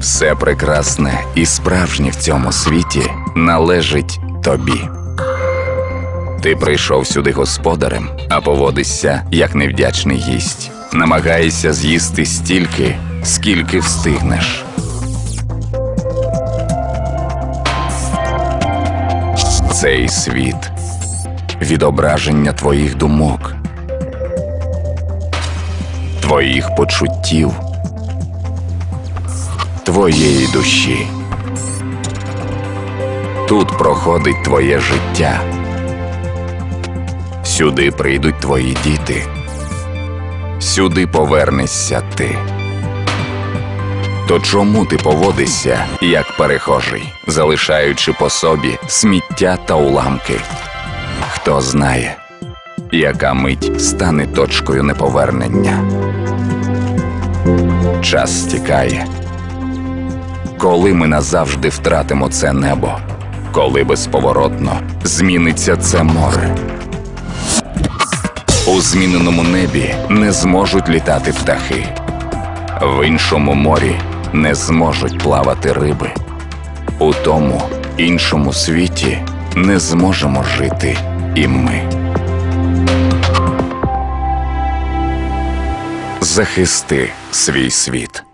Все прекрасне і справжнє в цьому світі належить тобі. Ти прийшов сюди господарем, а поводишся як невдячний гість. Намагаєшся з'їсти стільки, скільки встигнеш. Цей світ відображення твоїх думок, твоїх почуттів, твоєї душі. Тут проходить твоє життя. Сюди прийдуть твої діти. Сюди повернешся ти. То чому ти поводишся як перехожий, залишаючи по собі сміття та уламки? Хто знає, яка мить стане точкою неповернення? Час стікає. Коли ми назавжди втратимо це небо, коли безповоротно зміниться це море. У зміненому небі не зможуть літати птахи, в іншому морі не зможуть плавати риби. У тому іншому світі не зможемо жити і ми. Захисти свій світ.